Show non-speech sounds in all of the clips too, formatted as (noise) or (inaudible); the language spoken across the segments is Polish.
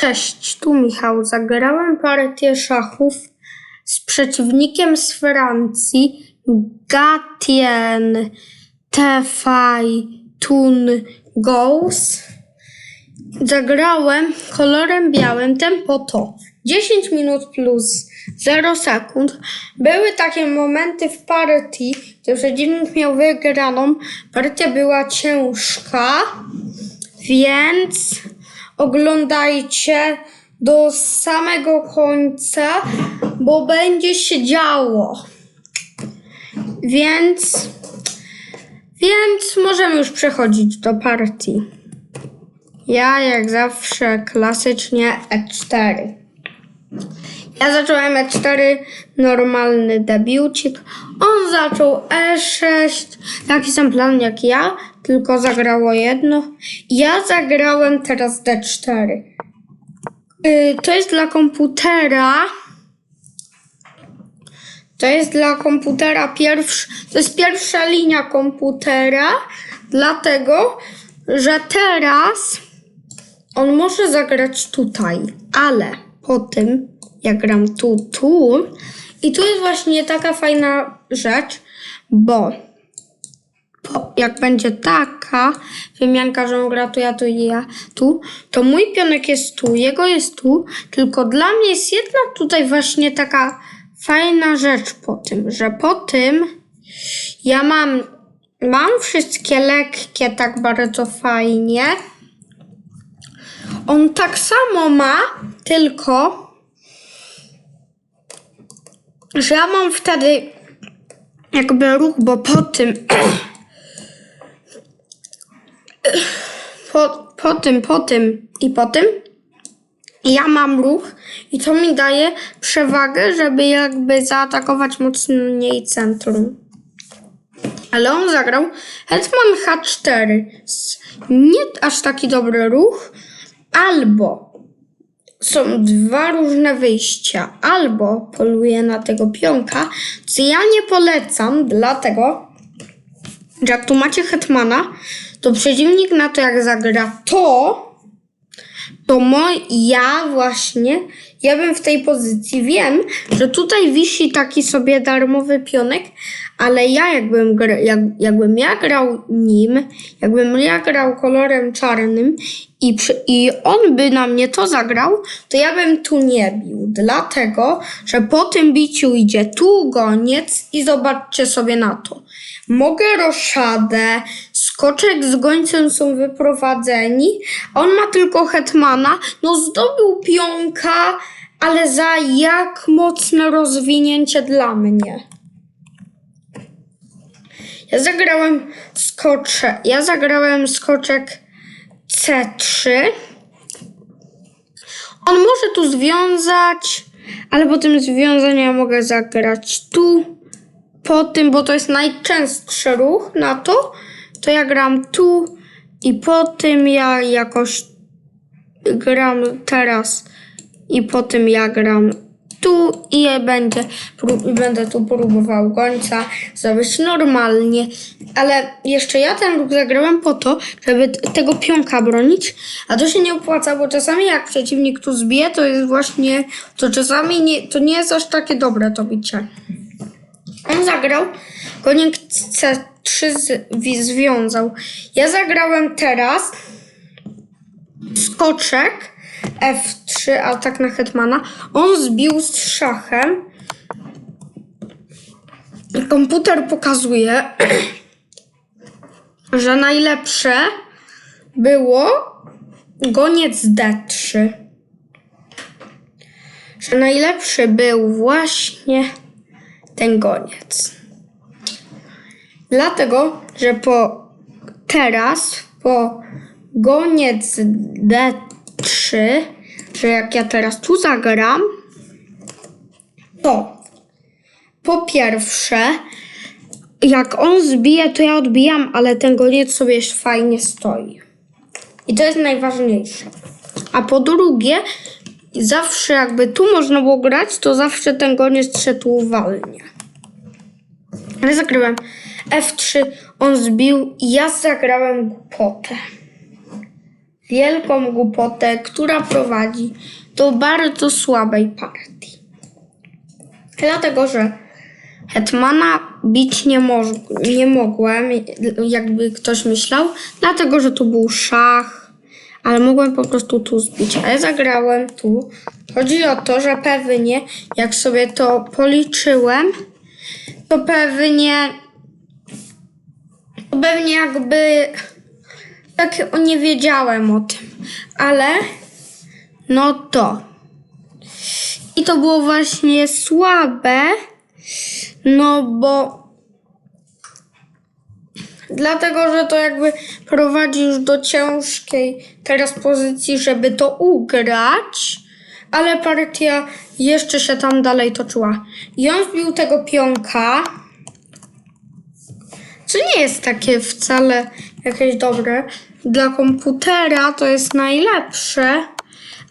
Cześć, tu Michał. Zagrałem partię szachów z przeciwnikiem z Francji, Gatien Tefai Tun Goes. Zagrałem kolorem białym, tempo to 10 minut plus 0 sekund. Były takie momenty w partii, gdzie przeciwnik miał wygraną. Partia była ciężka, więc oglądajcie do samego końca, bo będzie się działo. Więc, więc możemy już przechodzić do partii. Ja jak zawsze klasycznie E4. Ja zacząłem E4, normalny debiucik. On zaczął E6, taki sam plan jak ja, tylko zagrało jedno. Ja zagrałem teraz D4. Yy, to jest dla komputera. To jest dla komputera pierwszy, to jest pierwsza linia komputera, dlatego, że teraz on może zagrać tutaj, ale po tym, jak gram tu, tu, i tu jest właśnie taka fajna rzecz, bo jak będzie taka wymianka, że on gra tu, ja tu i ja tu, to mój pionek jest tu, jego jest tu, tylko dla mnie jest jedna tutaj właśnie taka fajna rzecz po tym, że po tym ja mam, mam wszystkie lekkie tak bardzo fajnie, on tak samo ma, tylko że ja mam wtedy jakby ruch, bo po tym (clears throat) po, po tym, po tym i po tym ja mam ruch i to mi daje przewagę, żeby jakby zaatakować mocniej centrum. Ale on zagrał Hetman H4. Nie aż taki dobry ruch, albo są dwa różne wyjścia. Albo poluje na tego pionka, co ja nie polecam, dlatego, że jak tu macie hetmana, to przeciwnik na to jak zagra to, to moj, ja właśnie, ja bym w tej pozycji, wiem, że tutaj wisi taki sobie darmowy pionek, ale ja jakbym, gra, jak, jakbym ja grał nim, jakbym ja grał kolorem czarnym i, przy, i on by na mnie to zagrał, to ja bym tu nie bił, dlatego, że po tym biciu idzie tu goniec i zobaczcie sobie na to. Mogę roszadę, skoczek z gońcem są wyprowadzeni, a on ma tylko hetmana, no zdobył pionka, ale za jak mocne rozwinięcie dla mnie. Ja zagrałem skocze, ja zagrałem skoczek C3. On może tu związać, ale po tym związaniu ja mogę zagrać tu, po tym, bo to jest najczęstszy ruch na to, to ja gram tu i po tym ja jakoś gram teraz i po tym ja gram tu i będzie, prób- będę tu próbował końca zrobić normalnie, ale jeszcze ja ten ruch zagrałem po to, żeby tego pionka bronić, a to się nie opłaca, bo czasami jak przeciwnik tu zbije, to jest właśnie, to czasami nie, to nie jest aż takie dobre to bicie. On zagrał, koniec C3 z, wi- związał. Ja zagrałem teraz skoczek F3, atak na hetmana. On zbił z szachem. Komputer pokazuje, (clears throat) że najlepsze było goniec D3. Że najlepszy był właśnie ten goniec. Dlatego, że po teraz, po goniec D3, że jak ja teraz tu zagram, to po pierwsze, jak on zbije, to ja odbijam, ale ten goniec sobie fajnie stoi. I to jest najważniejsze. A po drugie, zawsze jakby tu można było grać, to zawsze ten goniec się tu uwalnia. Ale zagrałem F3, on zbił i ja zagrałem głupotę. wielką głupotę, która prowadzi do bardzo słabej partii. Dlatego, że Hetmana bić nie, mo- nie mogłem, jakby ktoś myślał, dlatego, że tu był szach, ale mogłem po prostu tu zbić, a ja zagrałem tu. Chodzi o to, że pewnie, jak sobie to policzyłem, to pewnie, to pewnie jakby, tak nie wiedziałem o tym, ale no to. I to było właśnie słabe, no bo dlatego, że to jakby prowadzi już do ciężkiej teraz pozycji, żeby to ugrać, ale partia jeszcze się tam dalej toczyła. I on zbił tego pionka, co nie jest takie wcale jakieś dobre. Dla komputera to jest najlepsze,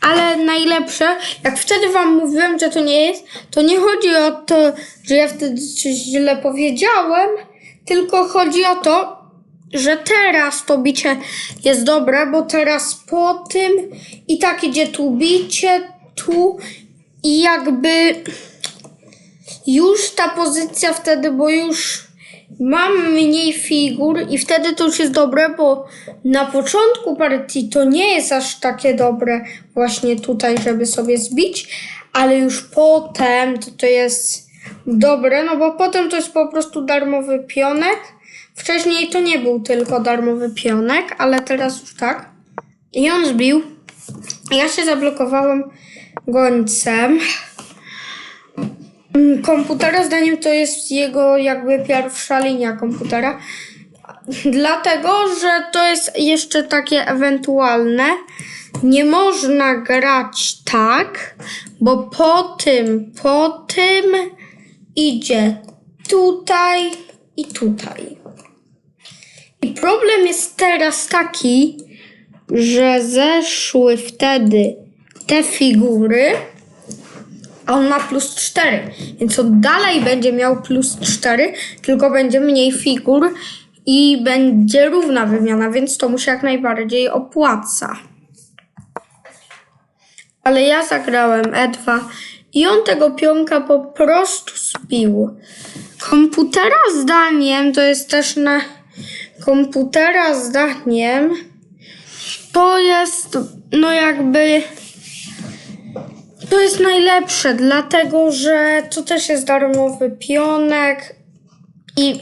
ale najlepsze, jak wtedy wam mówiłem, że to nie jest, to nie chodzi o to, że ja wtedy coś źle powiedziałem, tylko chodzi o to, że teraz to bicie jest dobre, bo teraz po tym i tak idzie tu bicie, tu i jakby już ta pozycja wtedy, bo już mam mniej figur i wtedy to już jest dobre, bo na początku partii to nie jest aż takie dobre właśnie tutaj, żeby sobie zbić, ale już potem to, to jest dobre, no bo potem to jest po prostu darmowy pionek. Wcześniej to nie był tylko darmowy pionek, ale teraz już tak. I on zbił. Ja się zablokowałem gońcem. Komputera zdaniem to jest jego jakby pierwsza linia komputera. Dlatego, że to jest jeszcze takie ewentualne. Nie można grać tak, bo po tym, po tym idzie tutaj i tutaj. I problem jest teraz taki, że zeszły wtedy te figury, a on ma plus 4, więc on dalej będzie miał plus 4, tylko będzie mniej figur i będzie równa wymiana, więc to mu się jak najbardziej opłaca. Ale ja zagrałem E2 i on tego pionka po prostu zbił. Komputera zdaniem, to jest też na komputera zdaniem, to jest no jakby to jest najlepsze, dlatego że to też jest darmowy pionek i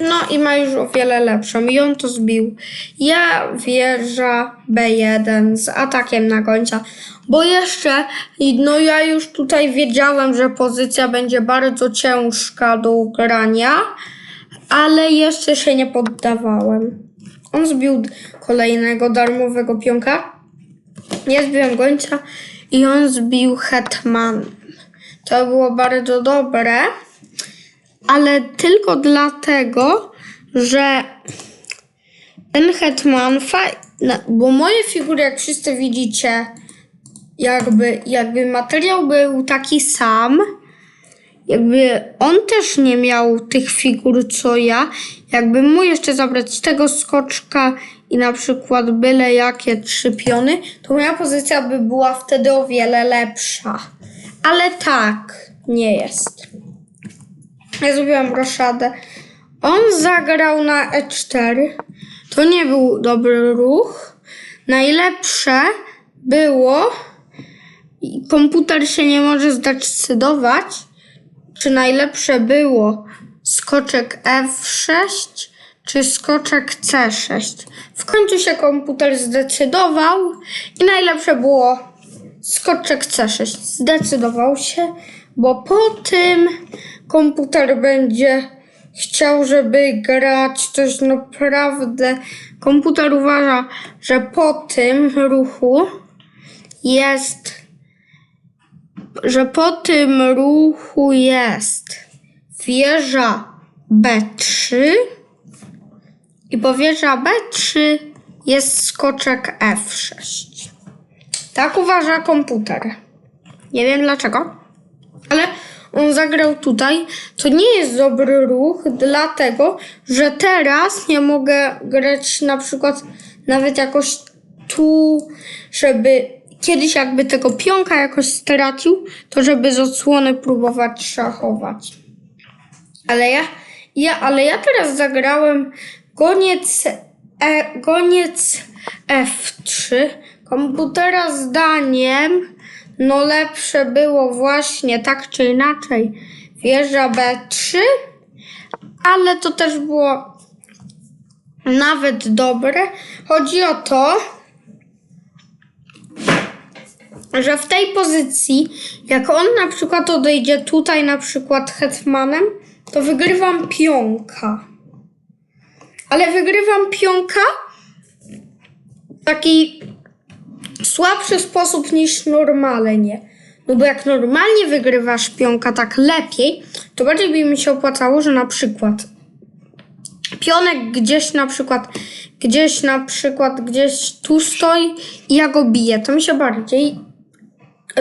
no i ma już o wiele lepszą. I on to zbił. Ja wieża B1 z atakiem na końca. Bo jeszcze, no ja już tutaj wiedziałem, że pozycja będzie bardzo ciężka do ugrania, ale jeszcze się nie poddawałem. On zbił kolejnego darmowego pionka. Ja zbiłem gońca i on zbił hetman. To było bardzo dobre, ale tylko dlatego, że ten hetman, bo moje figury, jak wszyscy widzicie, jakby, jakby materiał był taki sam, jakby on też nie miał tych figur co ja. Jakbym mu jeszcze zabrać tego skoczka i na przykład byle jakie trzy piony, to moja pozycja by była wtedy o wiele lepsza. Ale tak nie jest. Ja zrobiłam roszadę. On zagrał na E4. To nie był dobry ruch. Najlepsze było. Komputer się nie może zdecydować, czy najlepsze było skoczek F6 czy skoczek C6. W końcu się komputer zdecydował i najlepsze było skoczek C6. Zdecydował się, bo po tym komputer będzie chciał, żeby grać coś naprawdę. Komputer uważa, że po tym ruchu jest że po tym ruchu jest wieża B3 i po wieża B3 jest skoczek F6. Tak uważa komputer. Nie wiem dlaczego, ale on zagrał tutaj. To nie jest dobry ruch, dlatego że teraz nie mogę grać na przykład nawet jakoś tu, żeby kiedyś jakby tego pionka jakoś stracił, to żeby z odsłony próbować szachować. Ale ja, ja, ale ja teraz zagrałem goniec, e, goniec F3. Komputera zdaniem, no lepsze było właśnie tak czy inaczej wieża B3, ale to też było nawet dobre. Chodzi o to, że w tej pozycji, jak on na przykład odejdzie tutaj na przykład hetmanem, to wygrywam pionka. Ale wygrywam pionka taki słabszy sposób niż normalnie. No bo jak normalnie wygrywasz pionka tak lepiej, to bardziej by mi się opłacało, że na przykład pionek gdzieś na przykład, gdzieś na przykład, gdzieś tu stoi i ja go biję. To mi się bardziej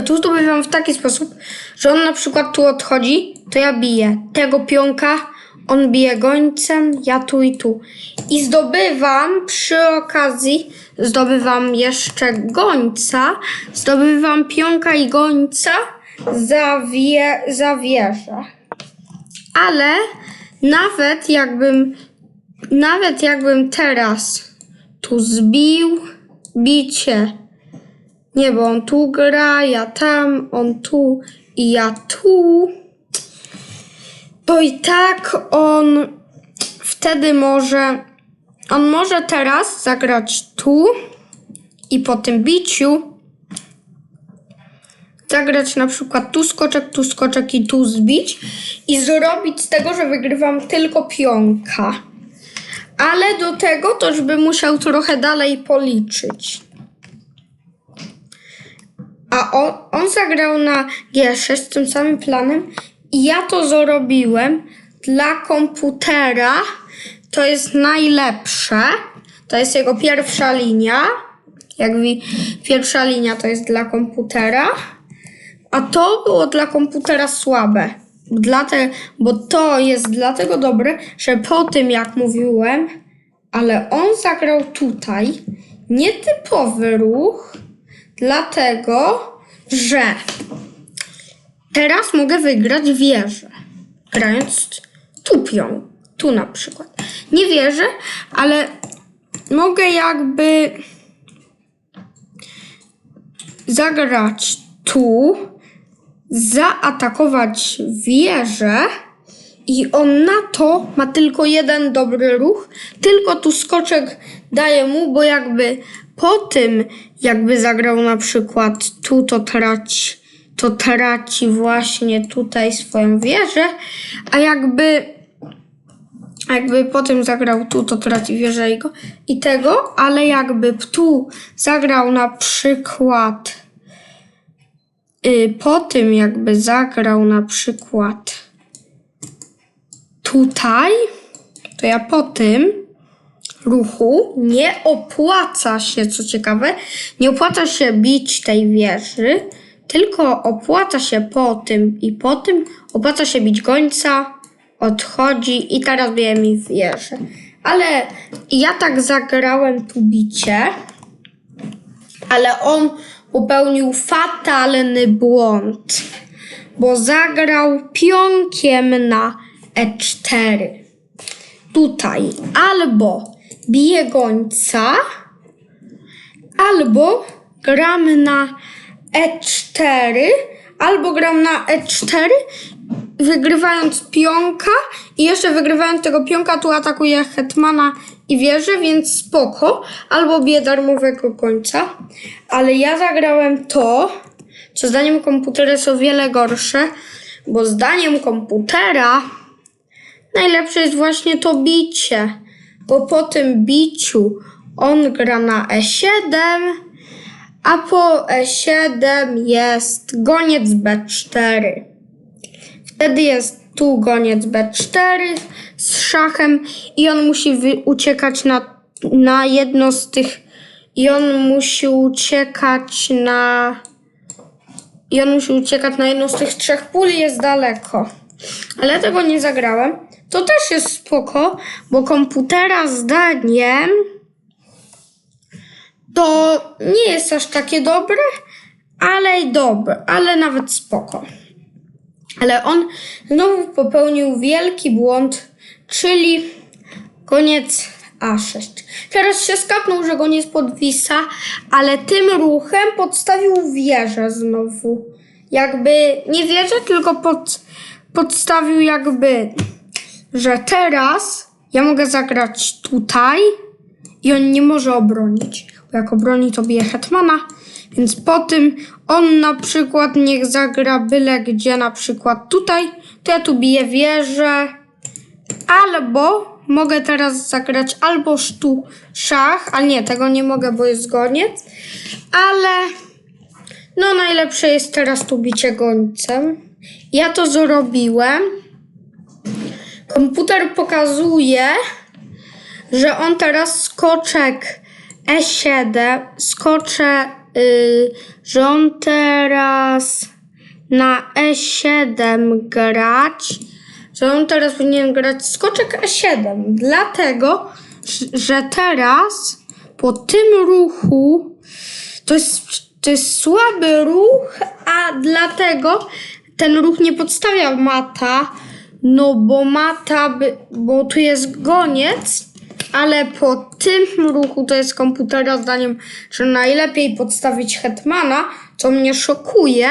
tu zdobywam w taki sposób, że on na przykład tu odchodzi, to ja biję tego pionka, on bije gońcem, ja tu i tu. I zdobywam przy okazji, zdobywam jeszcze gońca, zdobywam pionka i gońca za, wie, za wieżę. Ale nawet jakbym, nawet jakbym teraz tu zbił bicie, nie, bo on tu gra, ja tam, on tu i ja tu. To i tak on wtedy może. On może teraz zagrać tu i po tym biciu zagrać na przykład tu skoczek, tu skoczek i tu zbić i zrobić z tego, że wygrywam tylko pionka. Ale do tego to już bym musiał trochę dalej policzyć. A on, on zagrał na G6 z tym samym planem i ja to zrobiłem dla komputera. To jest najlepsze. To jest jego pierwsza linia. Jak wi- pierwsza linia to jest dla komputera. A to było dla komputera słabe. Dlate, bo to jest dlatego dobre, że po tym jak mówiłem, ale on zagrał tutaj nietypowy ruch, dlatego że teraz mogę wygrać wieżę, grając tu pion, tu na przykład. Nie wierzę, ale mogę jakby zagrać tu, zaatakować wieżę i on na to ma tylko jeden dobry ruch, tylko tu skoczek daje mu, bo jakby po tym, jakby zagrał na przykład tu, to traci, to traci właśnie tutaj swoją wieżę, a jakby jakby potem zagrał tu, to traci wieżę jego i tego, ale jakby tu zagrał na przykład y, po tym jakby zagrał na przykład tutaj, to ja po tym ruchu nie opłaca się, co ciekawe, nie opłaca się bić tej wieży, tylko opłaca się po tym i po tym, opłaca się bić gońca, odchodzi i teraz bije mi wieżę. Ale ja tak zagrałem tu bicie, ale on popełnił fatalny błąd, bo zagrał pionkiem na E4. Tutaj albo bije gońca, albo gram na E4, albo gram na E4, wygrywając pionka i jeszcze wygrywając tego pionka, tu atakuje hetmana i wieżę, więc spoko. Albo bije darmowego końca. Ale ja zagrałem to, co zdaniem komputera jest o wiele gorsze, bo zdaniem komputera najlepsze jest właśnie to bicie, bo po tym biciu on gra na E7, a po E7 jest goniec B4. Wtedy jest tu goniec B4 z szachem i on musi uciekać na, na jedno z tych. I on musi uciekać na. I on musi uciekać na jedną z tych trzech pól jest daleko. Ale tego nie zagrałem. To też jest spoko, bo komputera zdaniem to nie jest aż takie dobre, ale dobre, ale nawet spoko. Ale on znowu popełnił wielki błąd, czyli koniec A6. Teraz się skapnął, że goniec podwisa, ale tym ruchem podstawił wieżę znowu. Jakby nie wieżę, tylko pod, podstawił jakby, że teraz ja mogę zagrać tutaj i on nie może obronić. Jak obroni, to bije hetmana. Więc po tym on na przykład niech zagra byle gdzie, na przykład tutaj, to ja tu biję wieżę. Albo mogę teraz zagrać albo sztu szach, ale nie, tego nie mogę, bo jest goniec. Ale no najlepsze jest teraz tu bicie gońcem. Ja to zrobiłem. Komputer pokazuje, że on teraz skoczek E7, skoczę, y, że on teraz na E7 grać, że on teraz powinien grać skoczek E7, dlatego, że teraz po tym ruchu to jest, to jest słaby ruch, a dlatego ten ruch nie podstawia mata, no bo mata, by, bo tu jest goniec, ale po tym ruchu to jest komputera zdaniem, że najlepiej podstawić hetmana, co mnie szokuje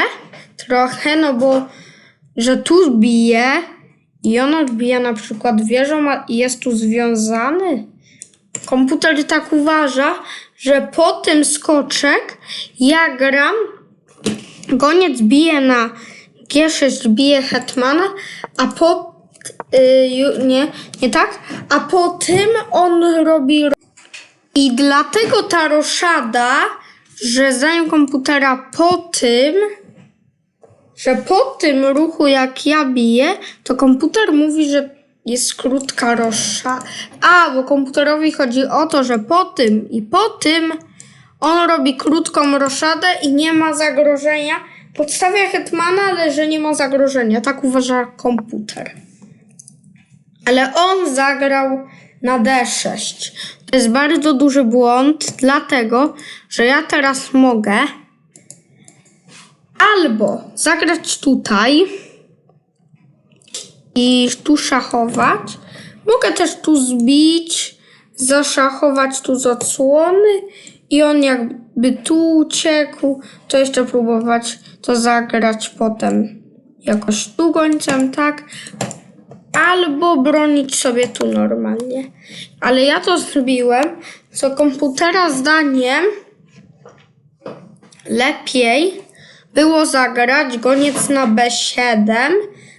trochę, no bo że tu bije i on odbija na przykład wieżą i jest tu związany. Komputer tak uważa, że po tym skoczek ja gram, goniec bije na G6, bije hetmana, a po... y, ju- nie, nie tak? A po tym on robi... ro- I dlatego ta roszada, że zdaniem komputera po tym, że po tym ruchu jak ja biję, to komputer mówi, że jest krótka roszada. A, bo komputerowi chodzi o to, że po tym i po tym on robi krótką roszadę i nie ma zagrożenia. Podstawia hetmana, ale że nie ma zagrożenia. Tak uważa komputer. Ale on zagrał na D6. To jest bardzo duży błąd, dlatego że ja teraz mogę albo zagrać tutaj i tu szachować. Mogę też tu zbić, zaszachować tu z odsłony i on jakby tu uciekł, to jeszcze próbować to zagrać potem jakoś tu gońcem, tak? Albo bronić sobie tu normalnie. Ale ja to zrobiłem, co komputera zdaniem lepiej było zagrać goniec na B7,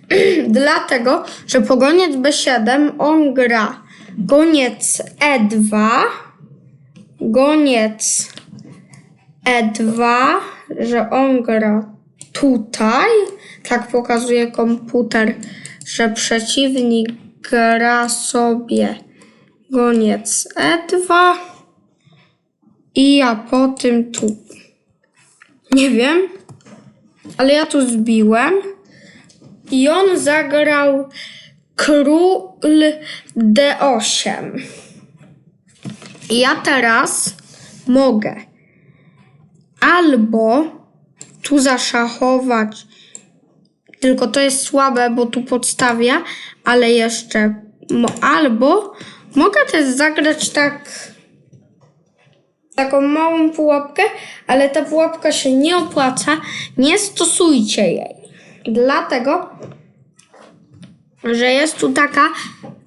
(clears throat) dlatego, że po goniec B7 on gra goniec E2, goniec E2, że on gra tutaj, tak pokazuje komputer, że przeciwnik gra sobie goniec E2 i ja po tym tu. Nie wiem, ale ja tu zbiłem i on zagrał król D8. I ja teraz mogę albo tu zaszachować, tylko to jest słabe, bo tu podstawia, ale jeszcze albo mogę też zagrać tak taką małą pułapkę, ale ta pułapka się nie opłaca. Nie stosujcie jej. Dlatego, że jest tu taka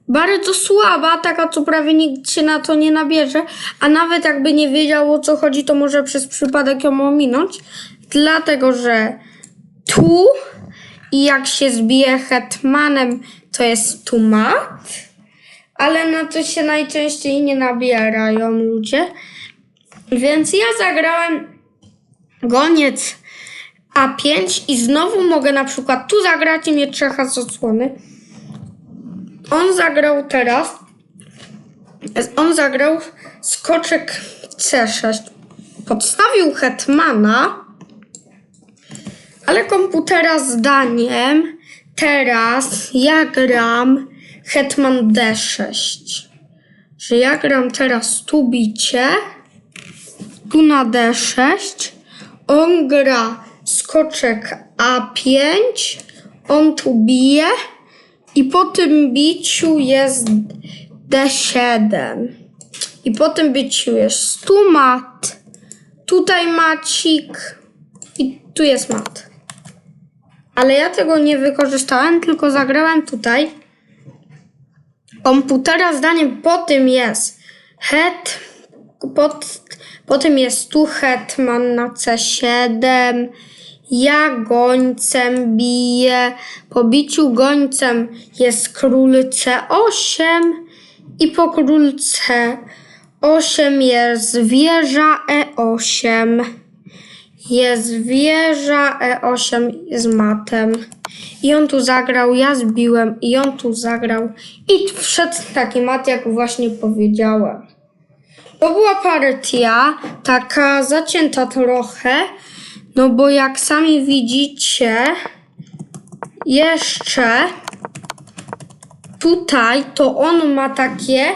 bardzo słaba, taka co prawie nikt się na to nie nabierze, a nawet jakby nie wiedział o co chodzi, to może przez przypadek ją ominąć. Dlatego, że tu i jak się zbije hetmanem, to jest tu mat, ale na to się najczęściej nie nabierają ludzie. Więc ja zagrałem goniec A5 i znowu mogę na przykład tu zagrać i mieć trzecha z odsłony. On zagrał teraz. On zagrał skoczek C6. Podstawił hetmana, ale komputera zdaniem teraz ja gram hetman D6. Że ja gram teraz tu bicie tu na D6. On gra skoczek A5. On tu bije. I po tym biciu jest D7. I po tym biciu jest tu mat. Tutaj macik. I tu jest mat. Ale ja tego nie wykorzystałem, tylko zagrałem tutaj. Komputera zdaniem po tym jest het, pod, po tym jest tu hetman na C7. Ja gońcem biję. Po biciu gońcem jest król C8 i po król C8 jest wieża E8. Jest wieża E8 z matem. I on tu zagrał, ja zbiłem i on tu zagrał. I wszedł taki mat, jak właśnie powiedziałem. To była partia taka zacięta trochę, no bo jak sami widzicie, jeszcze tutaj to on ma takie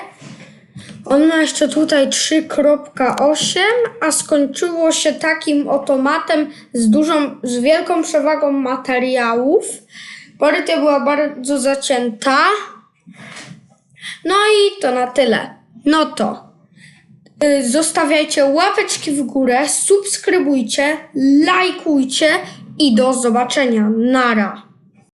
on ma jeszcze tutaj 3.8, a skończyło się takim otomatem z dużą, z wielką przewagą materiałów. Partia była bardzo zacięta. No i to na tyle. No to y, zostawiajcie łapeczki w górę, subskrybujcie, lajkujcie i do zobaczenia. Nara.